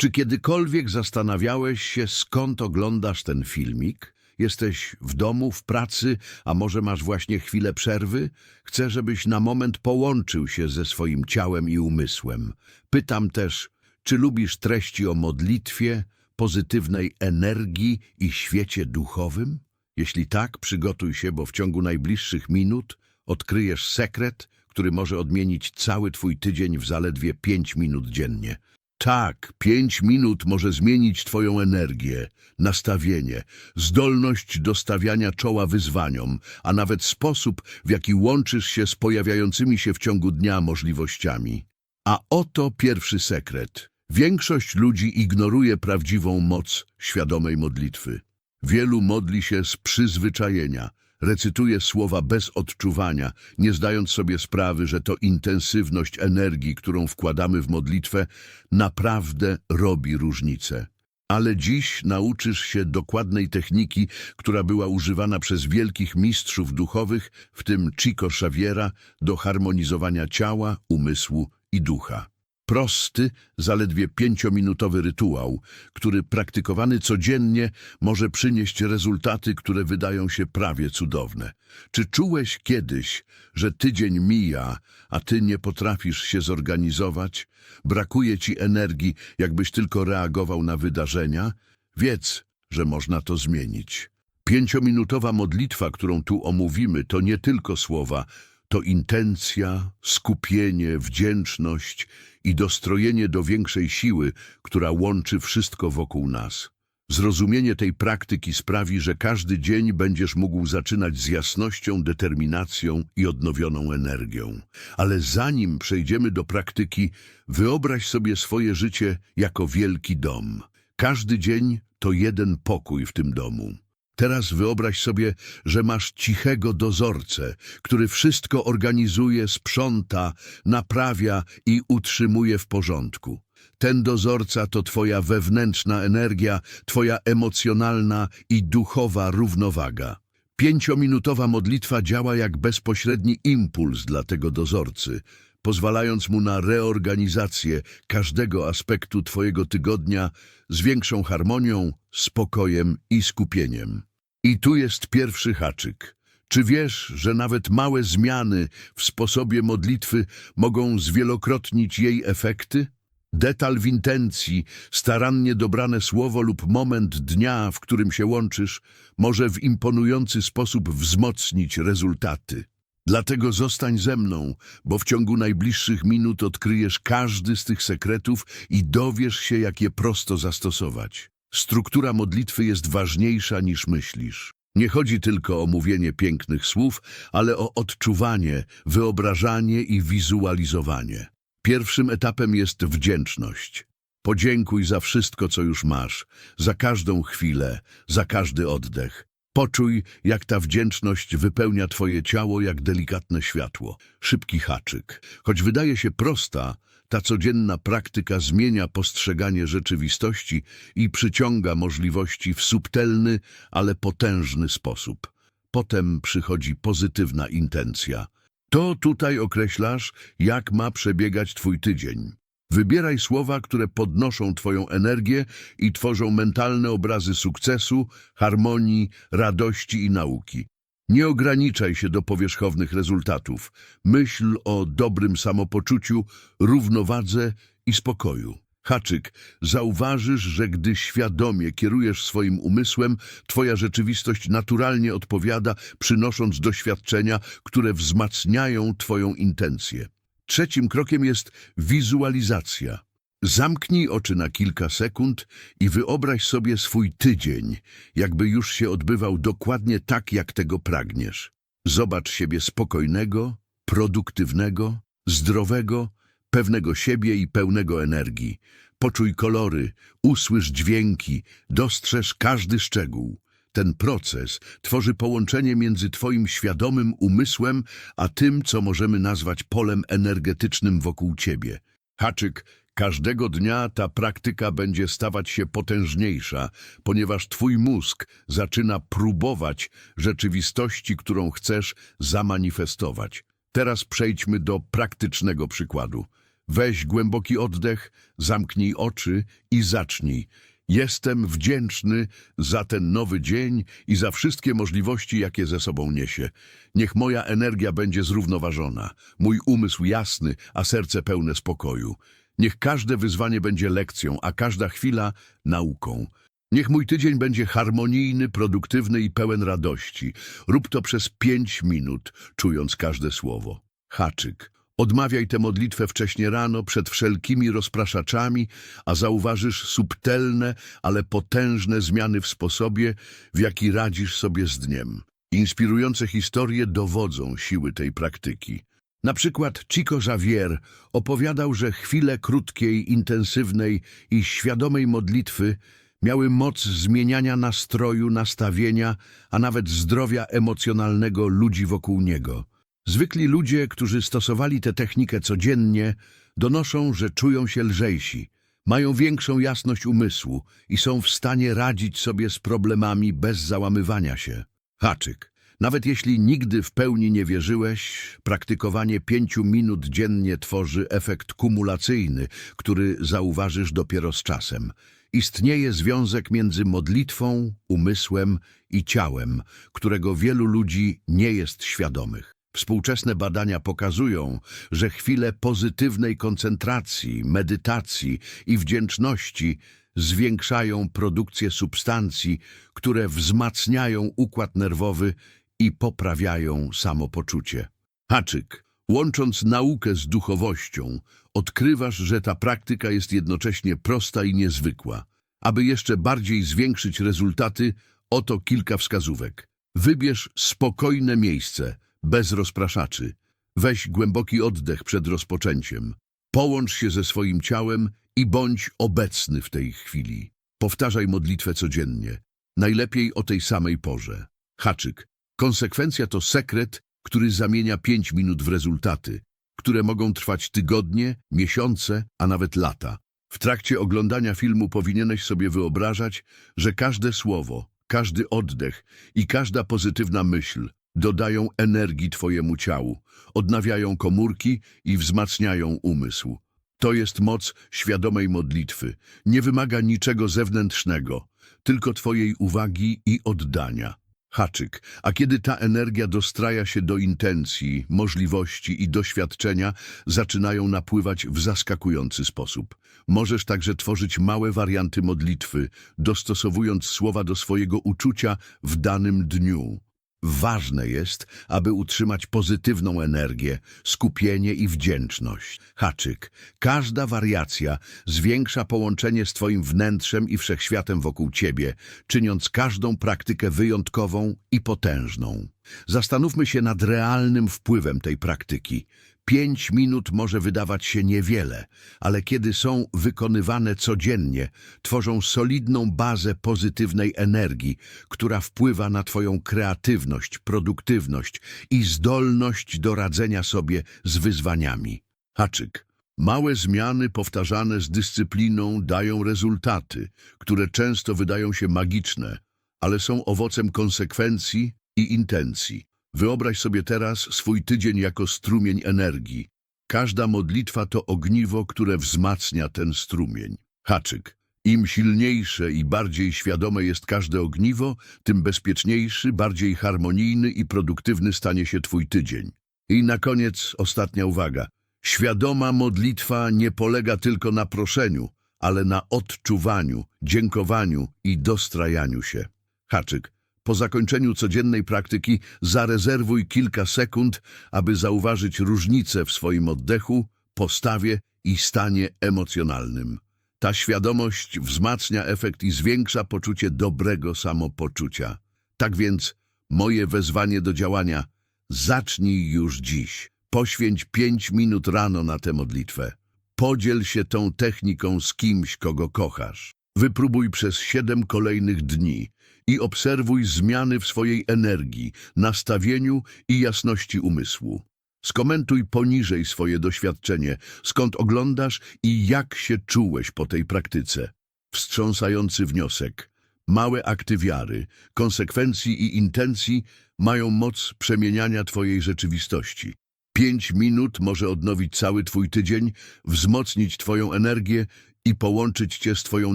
Czy kiedykolwiek zastanawiałeś się, skąd oglądasz ten filmik? Jesteś w domu, w pracy, a może masz właśnie chwilę przerwy? Chcę, żebyś na moment połączył się ze swoim ciałem i umysłem. Pytam też, czy lubisz treści o modlitwie, pozytywnej energii i świecie duchowym? Jeśli tak, przygotuj się, bo w ciągu najbliższych minut odkryjesz sekret, który może odmienić cały twój tydzień w zaledwie pięć minut dziennie. Tak, pięć minut może zmienić Twoją energię, nastawienie, zdolność do stawiania czoła wyzwaniom, a nawet sposób, w jaki łączysz się z pojawiającymi się w ciągu dnia możliwościami. A oto pierwszy sekret. Większość ludzi ignoruje prawdziwą moc świadomej modlitwy. Wielu modli się z przyzwyczajenia, recytuje słowa bez odczuwania, nie zdając sobie sprawy, że to intensywność energii, którą wkładamy w modlitwę, naprawdę robi różnicę. Ale dziś nauczysz się dokładnej techniki, która była używana przez wielkich mistrzów duchowych, w tym Chico Xaviera, do harmonizowania ciała, umysłu i ducha. Prosty, zaledwie pięciominutowy rytuał, który praktykowany codziennie może przynieść rezultaty, które wydają się prawie cudowne. Czy czułeś kiedyś, że tydzień mija, a ty nie potrafisz się zorganizować? Brakuje ci energii, jakbyś tylko reagował na wydarzenia? Wiedz, że można to zmienić. Pięciominutowa modlitwa, którą tu omówimy, to nie tylko słowa, to intencja, skupienie, wdzięczność i dostrojenie do większej siły, która łączy wszystko wokół nas. Zrozumienie tej praktyki sprawi, że każdy dzień będziesz mógł zaczynać z jasnością, determinacją i odnowioną energią. Ale zanim przejdziemy do praktyki, wyobraź sobie swoje życie jako wielki dom. Każdy dzień to jeden pokój w tym domu. Teraz wyobraź sobie, że masz cichego dozorcę, który wszystko organizuje, sprząta, naprawia i utrzymuje w porządku. Ten dozorca to twoja wewnętrzna energia, twoja emocjonalna i duchowa równowaga. Pięciominutowa modlitwa działa jak bezpośredni impuls dla tego dozorcy, pozwalając mu na reorganizację każdego aspektu twojego tygodnia z większą harmonią, spokojem i skupieniem. I tu jest pierwszy haczyk. Czy wiesz, że nawet małe zmiany w sposobie modlitwy mogą zwielokrotnić jej efekty? Detal w intencji, starannie dobrane słowo lub moment dnia, w którym się łączysz, może w imponujący sposób wzmocnić rezultaty. Dlatego zostań ze mną, bo w ciągu najbliższych minut odkryjesz każdy z tych sekretów i dowiesz się, jak je prosto zastosować. Struktura modlitwy jest ważniejsza niż myślisz. Nie chodzi tylko o mówienie pięknych słów, ale o odczuwanie, wyobrażanie i wizualizowanie. Pierwszym etapem jest wdzięczność. Podziękuj za wszystko, co już masz, za każdą chwilę, za każdy oddech. Poczuj, jak ta wdzięczność wypełnia twoje ciało jak delikatne światło. Szybki haczyk. Choć wydaje się prosta, ta codzienna praktyka zmienia postrzeganie rzeczywistości i przyciąga możliwości w subtelny, ale potężny sposób. Potem przychodzi pozytywna intencja. To tutaj określasz, jak ma przebiegać twój tydzień. Wybieraj słowa, które podnoszą twoją energię i tworzą mentalne obrazy sukcesu, harmonii, radości i nauki. Nie ograniczaj się do powierzchownych rezultatów. Myśl o dobrym samopoczuciu, równowadze i spokoju. Haczyk, zauważysz, że gdy świadomie kierujesz swoim umysłem, twoja rzeczywistość naturalnie odpowiada, przynosząc doświadczenia, które wzmacniają twoją intencję. Trzecim krokiem jest wizualizacja. Zamknij oczy na kilka sekund i wyobraź sobie swój tydzień, jakby już się odbywał dokładnie tak, jak tego pragniesz. Zobacz siebie spokojnego, produktywnego, zdrowego, pewnego siebie i pełnego energii. Poczuj kolory, usłysz dźwięki, dostrzeż każdy szczegół. Ten proces tworzy połączenie między Twoim świadomym umysłem, a tym, co możemy nazwać polem energetycznym wokół Ciebie. Haczyk, każdego dnia ta praktyka będzie stawać się potężniejsza, ponieważ Twój mózg zaczyna próbować rzeczywistości, którą chcesz zamanifestować. Teraz przejdźmy do praktycznego przykładu. Weź głęboki oddech, zamknij oczy i zacznij. Jestem wdzięczny za ten nowy dzień i za wszystkie możliwości, jakie ze sobą niesie. Niech moja energia będzie zrównoważona, mój umysł jasny, a serce pełne spokoju. Niech każde wyzwanie będzie lekcją, a każda chwila nauką. Niech mój tydzień będzie harmonijny, produktywny i pełen radości. Rób to przez pięć minut, czując każde słowo. Haczyk. Odmawiaj tę modlitwę wcześnie rano, przed wszelkimi rozpraszaczami, a zauważysz subtelne, ale potężne zmiany w sposobie, w jaki radzisz sobie z dniem. Inspirujące historie dowodzą siły tej praktyki. Na przykład Chico Javier opowiadał, że chwile krótkiej, intensywnej i świadomej modlitwy miały moc zmieniania nastroju, nastawienia, a nawet zdrowia emocjonalnego ludzi wokół niego. Zwykli ludzie, którzy stosowali tę technikę codziennie, donoszą, że czują się lżejsi, mają większą jasność umysłu i są w stanie radzić sobie z problemami bez załamywania się. Haczyk. Nawet jeśli nigdy w pełni nie wierzyłeś, praktykowanie pięciu minut dziennie tworzy efekt kumulacyjny, który zauważysz dopiero z czasem. Istnieje związek między modlitwą, umysłem i ciałem, którego wielu ludzi nie jest świadomych. Współczesne badania pokazują, że chwile pozytywnej koncentracji, medytacji i wdzięczności zwiększają produkcję substancji, które wzmacniają układ nerwowy i poprawiają samopoczucie. Haczyk. Łącząc naukę z duchowością, odkrywasz, że ta praktyka jest jednocześnie prosta i niezwykła. Aby jeszcze bardziej zwiększyć rezultaty, oto kilka wskazówek. Wybierz spokojne miejsce, bez rozpraszaczy. Weź głęboki oddech przed rozpoczęciem. Połącz się ze swoim ciałem i bądź obecny w tej chwili. Powtarzaj modlitwę codziennie. Najlepiej o tej samej porze. Haczyk. Konsekwencja to sekret, który zamienia pięć minut w rezultaty, które mogą trwać tygodnie, miesiące, a nawet lata. W trakcie oglądania filmu powinieneś sobie wyobrażać, że każde słowo, każdy oddech i każda pozytywna myśl dodają energii Twojemu ciału, odnawiają komórki i wzmacniają umysł. To jest moc świadomej modlitwy. Nie wymaga niczego zewnętrznego, tylko Twojej uwagi i oddania. Haczyk. A kiedy ta energia dostraja się do intencji, możliwości i doświadczenia, zaczynają napływać w zaskakujący sposób. Możesz także tworzyć małe warianty modlitwy, dostosowując słowa do swojego uczucia w danym dniu. Ważne jest, aby utrzymać pozytywną energię, skupienie i wdzięczność. Haczyk. Każda wariacja zwiększa połączenie z Twoim wnętrzem i wszechświatem wokół Ciebie, czyniąc każdą praktykę wyjątkową i potężną. Zastanówmy się nad realnym wpływem tej praktyki. Pięć minut może wydawać się niewiele, ale kiedy są wykonywane codziennie, tworzą solidną bazę pozytywnej energii, która wpływa na Twoją kreatywność, produktywność i zdolność do radzenia sobie z wyzwaniami. Haczyk. Małe zmiany powtarzane z dyscypliną dają rezultaty, które często wydają się magiczne, ale są owocem konsekwencji i intencji. Wyobraź sobie teraz swój tydzień jako strumień energii. Każda modlitwa to ogniwo, które wzmacnia ten strumień. Haczyk. Im silniejsze i bardziej świadome jest każde ogniwo, tym bezpieczniejszy, bardziej harmonijny i produktywny stanie się Twój tydzień. I na koniec ostatnia uwaga. Świadoma modlitwa nie polega tylko na proszeniu, ale na odczuwaniu, dziękowaniu i dostrajaniu się. Haczyk. Po zakończeniu codziennej praktyki zarezerwuj kilka sekund, aby zauważyć różnicę w swoim oddechu, postawie i stanie emocjonalnym. Ta świadomość wzmacnia efekt i zwiększa poczucie dobrego samopoczucia. Tak więc moje wezwanie do działania zacznij już dziś. Poświęć pięć minut rano na tę modlitwę. Podziel się tą techniką z kimś, kogo kochasz. Wypróbuj przez siedem kolejnych dni i obserwuj zmiany w swojej energii, nastawieniu i jasności umysłu. Skomentuj poniżej swoje doświadczenie, skąd oglądasz i jak się czułeś po tej praktyce. Wstrząsający wniosek. Małe akty wiary, konsekwencji i intencji mają moc przemieniania Twojej rzeczywistości. Pięć minut może odnowić cały twój tydzień, wzmocnić twoją energię i połączyć cię z twoją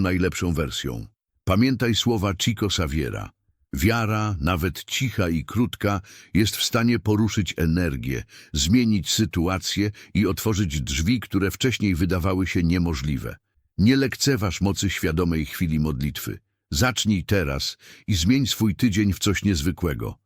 najlepszą wersją. Pamiętaj słowa Chico Saviera. Wiara, nawet cicha i krótka, jest w stanie poruszyć energię, zmienić sytuację i otworzyć drzwi, które wcześniej wydawały się niemożliwe. Nie lekceważ mocy świadomej chwili modlitwy. Zacznij teraz i zmień swój tydzień w coś niezwykłego.